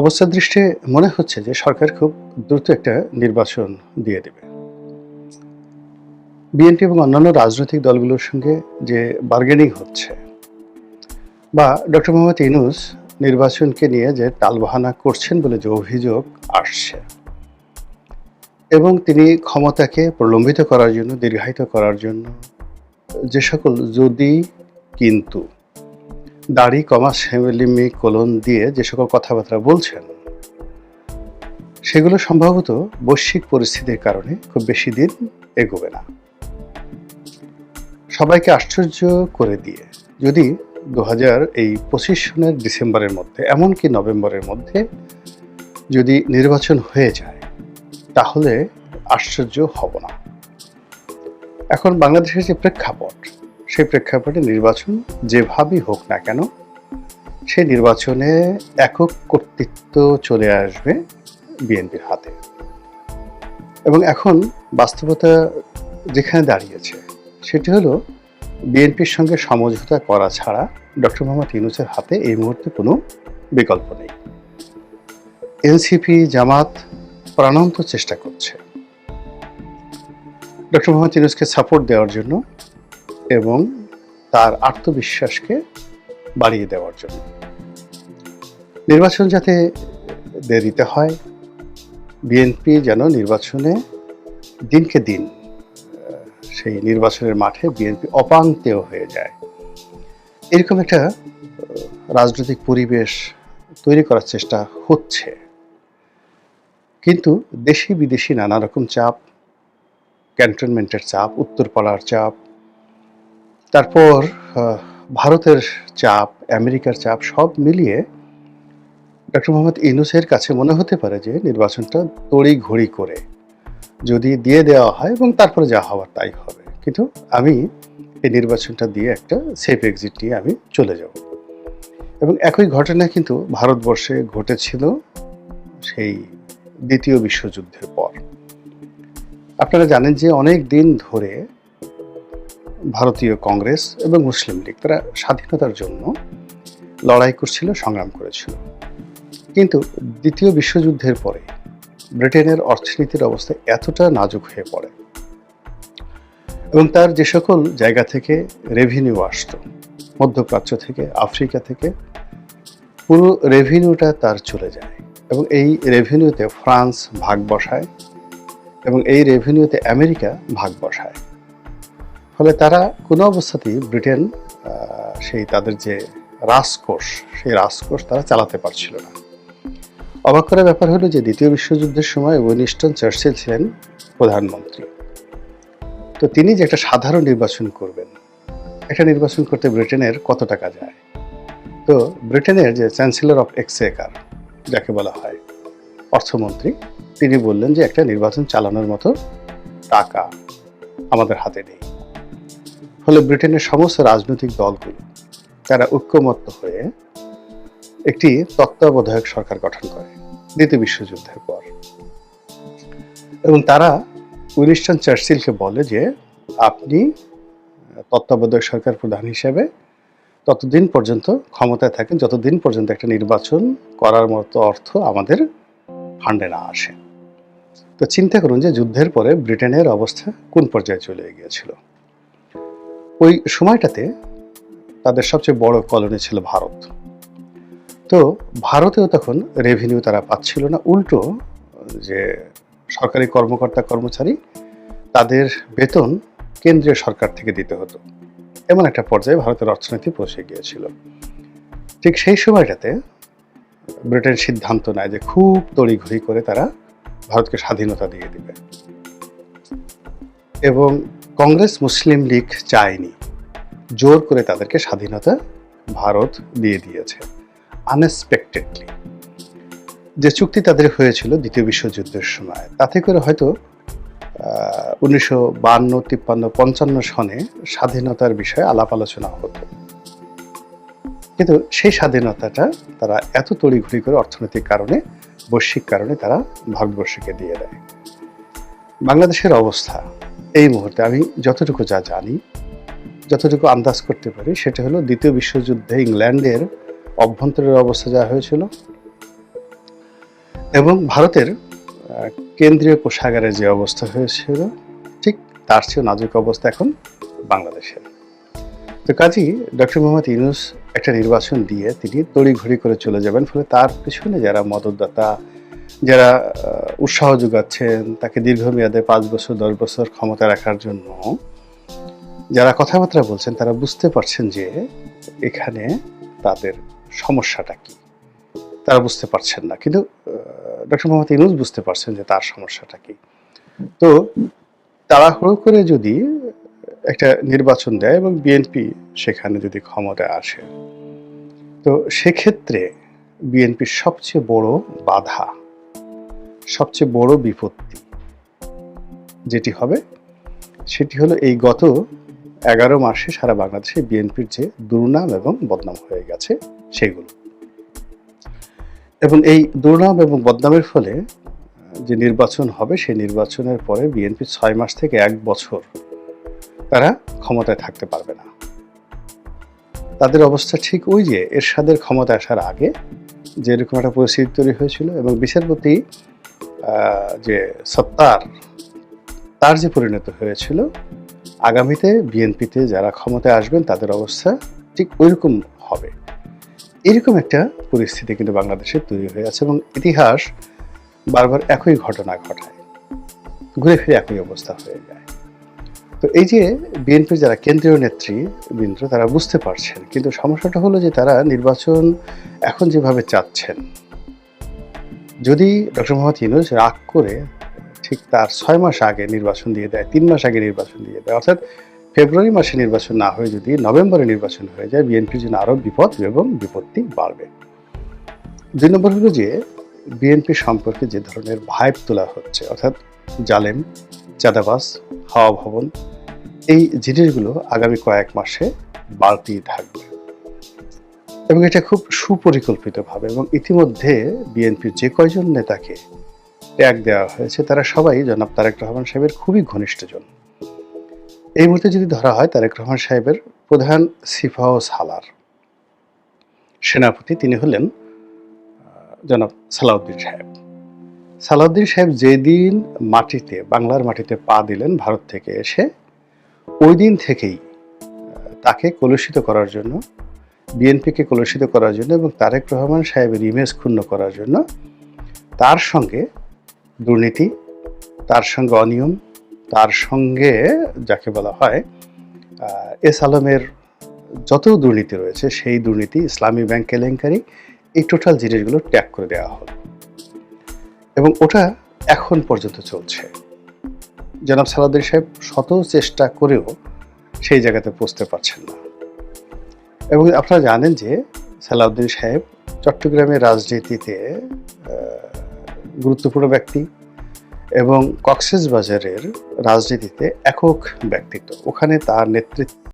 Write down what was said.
অবস্থা দৃষ্টি মনে হচ্ছে যে সরকার খুব দ্রুত একটা নির্বাচন দিয়ে দেবে। বিএনপি এবং অন্যান্য রাজনৈতিক দলগুলোর সঙ্গে যে বার্গেনিং হচ্ছে বা ডক্টর মোহাম্মদ ইনুস নির্বাচনকে নিয়ে যে টালবাহানা করছেন বলে যে অভিযোগ আসছে এবং তিনি ক্ষমতাকে প্রলম্বিত করার জন্য, দীর্ঘায়িত করার জন্য, যে সকল যদি, কিন্তু দাড়ি, কমা সেমিলিমি কোলন দিয়ে যে সকল কথাবার্তা বলছেন, সেগুলো সম্ভবত বৈশ্বিক পরিস্থিতির কারণে খুব বেশি দিন এগোবে না। সবাইকে আশ্চর্য করে দিয়ে যদি দু হাজার এই পঁচিশ সনের ডিসেম্বরের মধ্যে, এমনকি নভেম্বরের মধ্যে যদি নির্বাচন হয়ে যায়, তাহলে আশ্চর্য হব না। এখন বাংলাদেশের যে প্রেক্ষাপট সেই প্রেক্ষাপটে নির্বাচন যেভাবেই হোক না কেন সেই নির্বাচনে একক কর্তৃত্ব চলে আসবে বিএনপির হাতে। এবং এখন বাস্তবতা যেখানে দাঁড়িয়েছে, সেটি হলো বিএনপির সঙ্গে সমঝোতা করা ছাড়া ডক্টর মোহাম্মদ ইউনুসের হাতে এই মুহূর্তে কোনো বিকল্প নেই। এনসিপি, জামাত প্রাণান্ত চেষ্টা করছে। ডক্টর মোহাম্মদ ইউনুসকে সাপোর্ট দেওয়ার জন্য এবং তার আত্মবিশ্বাসকে বাড়িয়ে দেওয়ার জন্য। নির্বাচন যাতে দেরিতে হয় বিএনপি যেন নির্বাচনে দিনকে দিন সেই নির্বাচনের মাঠে বিএনপি অপাঙ্ক্তেয় হয়ে যায়। এরকম একটা রাজনৈতিক পরিবেশ তৈরি করার চেষ্টা হচ্ছে। কিন্তু দেশি বিদেশি নানা রকম চাপ, ক্যান্টনমেন্টের চাপ, উত্তরপাড়ার চাপ তারপর ভারতের চাপ, আমেরিকার চাপ সব মিলিয়ে ডক্টর মোহাম্মদ ইউনুসের কাছে মনে হতে পারে যে নির্বাচনটা তড়ি ঘড়ি করে যদি দিয়ে দেওয়া হয় এবং তারপরে যা হওয়ার তাই হবে। কিন্তু আমি এই নির্বাচনটা দিয়ে একটা সেফ এক্সিট নিয়ে আমি চলে যাব। এবং একই ঘটনা কিন্তু ভারতবর্ষে ঘটেছিল সেই দ্বিতীয় বিশ্বযুদ্ধের পর। আপনারা জানেন যে অনেক দিন ধরে ভারতীয় কংগ্রেস এবং মুসলিম লীগ, তারা স্বাধীনতার জন্য লড়াই করছিল, সংগ্রাম করেছিল। কিন্তু দ্বিতীয় বিশ্বযুদ্ধের পরে ব্রিটেনের অর্থনীতির অবস্থা এতটা নাজুক হয়ে পড়ে এবং তার যে সকল জায়গা থেকে রেভিনিউ আসতো, মধ্যপ্রাচ্য থেকে, আফ্রিকা থেকে, পুরো রেভিনিউটা তার চলে যায় এবং এই রেভিনিউতে ফ্রান্স ভাগ বসায় এবং এই রেভিনিউতে আমেরিকা ভাগ বসায়। ফলে তারা কোনো অবস্থাতেই ব্রিটেন সেই তাদের যে রাজকোষ, সেই রাজকোষ তারা চালাতে পারছিল না। অবাক করার ব্যাপার হলো যে দ্বিতীয় বিশ্বযুদ্ধের সময় উইনিস্টন চার্চিল ছিলেন প্রধানমন্ত্রী। তো তিনি যে একটা সাধারণ নির্বাচন করবেন, একটা নির্বাচন করতে ব্রিটেনের কত টাকা যায়? তো ব্রিটেনের যে চ্যান্সেলর অফ এক্সেকার যাকে বলা হয়, অর্থমন্ত্রী, তিনি বললেন যে একটা নির্বাচন চালানোর মতো টাকা আমাদের হাতে নেই। ফলে ব্রিটেনের সমস্ত রাজনৈতিক দলগুলো তারা ঐক্যমত্য হয়ে একটি তত্ত্বাবধায়ক সরকার গঠন করে, দ্বিতীয় বিশ্বযুদ্ধের পর। এবং তারা উইনিস্টন চার্চিলকে বলে যে, আপনি তত্ত্বাবধায়ক সরকার প্রধান হিসেবে ততদিন পর্যন্ত ক্ষমতায় থাকেন, যতদিন পর্যন্ত একটা নির্বাচন করার মতো অর্থ আমাদের ফান্ডে না আসে। তো চিন্তা করুন যে, যুদ্ধের পরে ব্রিটেনের অবস্থা কোন পর্যায়ে চলে গিয়েছিল? ওই সময়টাতে তাদের সবচেয়ে বড় কলোনি ছিল ভারত। তো ভারতেও তখন রেভিনিউ তারা পাচ্ছিল না। উল্টো, যে সরকারি কর্মকর্তা, কর্মচারী, তাদের বেতন কেন্দ্রীয় সরকার থেকে দিতে হতো। এমন একটা পর্যায়ে ভারতের অর্থনীতি পৌঁছে গিয়েছিল। ঠিক সেই সময়টাতে ব্রিটেন সিদ্ধান্ত নেয় যে খুব তড়িঘড়ি করে তারা ভারতকে স্বাধীনতা দিয়ে দিবে। এবং কংগ্রেস মুসলিম লীগ চায়নি। জোর করে তাদেরকে স্বাধীনতা ভারত দিয়ে দিয়েছে। আনএক্সপেক্টেডলি যে চুক্তি তাদের হয়েছিল দ্বিতীয় বিশ্বযুদ্ধের সময়, তাতে করে হয়তো উনিশশো বান্ন তিপ্পান্ন, পঞ্চান্ন সনে স্বাধীনতার বিষয়ে আলাপ আলোচনা হতো। কিন্তু সেই স্বাধীনতাটা তারা এত তড়িঘড়ি করে অর্থনৈতিক কারণে, বৈশ্বিক কারণে তারা ভারতবর্ষকে দিয়ে দেয়। বাংলাদেশের অবস্থা এই মুহূর্তে আমি যতটুকু যা জানি, যতটুকু আন্দাজ করতে পারি, সেটা হলো দ্বিতীয় বিশ্বযুদ্ধে ইংল্যান্ডের অভ্যন্তরের অবস্থা যা হয়েছিল এবং ভারতের কেন্দ্রীয় কোষাগারের যে অবস্থা হয়েছিল, ঠিক তার চেয়ে নাজুক অবস্থা এখন বাংলাদেশের। তো কাজী ডক্টর মোহাম্মদ ইউনুস একটা নির্বাচন দিয়ে তিনি তড়িঘড়ি করে চলে যাবেন, ফলে তার পিছনে যারা মদতদাতা যারা উৎসাহ যোগাচ্ছেন তাকে দীর্ঘমেয়াদে পাঁচ বছর, দশ বছর ক্ষমতা রাখার জন্য, যারা কথাবার্তা বলছেন তারা বুঝতে পারছেন যে এখানে তাদের সমস্যাটা কি। তারা বুঝতে পারছেন না। কিন্তু ডক্টর মোহাম্মদ ইনুজ বুঝতে পারছেন যে তার সমস্যাটা কি। তো, তাড়াহুড়ো করে যদি একটা নির্বাচন দেয় এবং বিএনপি সেখানে যদি ক্ষমতায় আসে, তো সেক্ষেত্রে বিএনপির সবচেয়ে বড় বাধা সবচেয়ে বড় বিপত্তি। যেটি হবে, সেটি হলো এই গত এগারো মাসে সারা বাংলাদেশে বিএনপির যে দুর্নাম এবং বদনাম হয়ে গেছে, সেগুলো। এবং এই দুর্নাম এবং বদনামের ফলে, যে নির্বাচন হবে, সেই নির্বাচনের পরে বিএনপি ছয় মাস থেকে এক বছর তারা ক্ষমতায় থাকতে পারবে না। তাদের অবস্থা ঠিক ওই যে, এরশাদের ক্ষমতা আসার আগে যেরকম একটা পরিস্থিতি তৈরি হয়েছিল এবং বিচারপতি যে সত্তার, তার যে পরিণত হয়েছিল, আগামীতে বিএনপিতে যারা ক্ষমতায় আসবেন, তাদের অবস্থা ঠিক ওইরকম হবে। এরকম একটা পরিস্থিতি কিন্তু বাংলাদেশে তৈরি হয়ে আছে এবং ইতিহাস বারবার একই ঘটনা ঘটায়। ঘুরে ফিরে একই অবস্থা হয়ে যায়। তো এই যে বিএনপির যারা কেন্দ্রীয় নেতৃবৃন্দ, তারা বুঝতে পারছেন, কিন্তু সমস্যাটা হলো যে তারা নির্বাচন এখন যেভাবে চাচ্ছেন যদি ডক্টর মোহাম্মদ ইউনুস রাগ করে ঠিক তার ছয় মাস আগে নির্বাচন দিয়ে দেয়, তিন মাস আগে নির্বাচন দিয়ে দেয়, অর্থাৎ ফেব্রুয়ারি মাসে নির্বাচন না হয়ে যদি নভেম্বরে নির্বাচন হয়ে যায়, বিএনপির জন্য আরও বিপদ এবং বিপত্তি বাড়বে। দুই নম্বর হলো যে বিএনপি সম্পর্কে যে ধরনের ভাইব তোলা হচ্ছে, অর্থাৎ জালেম চাঁদাবাস হাওয়া ভবন, এই জিনিসগুলো আগামী কয়েক মাসে বাড়তেই থাকবে। এবং এটা খুব সুপরিকল্পিতভাবে এবং ইতিমধ্যে বিএনপির যে কয়জন নেতাকে ট্যাগ দেওয়া হয়েছে, তারা সবাই জনাব তারেক রহমান সাহেবের খুবই ঘনিষ্ঠজন। এই মুহূর্তে যদি ধরা হয়, তারেক রহমান সাহেবের প্রধান সিফাও সালার সেনাপতি তিনি হলেন জনাব সালাউদ্দিন সাহেব। সালাউদ্দিন সাহেব যেদিন মাটিতে, বাংলার মাটিতে পা দিলেন ভারত থেকে এসে, ওই দিন থেকেই তাকে কলুষিত করার জন্য বিএনপিকে কলুষিত করার জন্য এবং তারেক রহমান সাহেবের ইমেজ ক্ষুণ্ণ করার জন্য তার সঙ্গে দুর্নীতি, তার সঙ্গে অনিয়ম, তার সঙ্গে যাকে বলা হয় এস আলমের যত দুর্নীতি রয়েছে সেই দুর্নীতি ইসলামী ব্যাংক কেলেঙ্কারি এই টোটাল জিনিসগুলো ট্যাগ করে দেওয়া হলো। এবং ওটা এখন পর্যন্ত চলছে। জনাব সালাউদ্দিন সাহেব শত চেষ্টা করেও সেই জায়গাতে পৌঁছতে পারছেন না। এবং আপনারা জানেন যে সালাউদ্দিন সাহেব চট্টগ্রামের রাজনীতিতে গুরুত্বপূর্ণ ব্যক্তি এবং কক্সেস বাজারের রাজনীতিতে একক ব্যক্তিত্ব। ওখানে তার নেতৃত্ব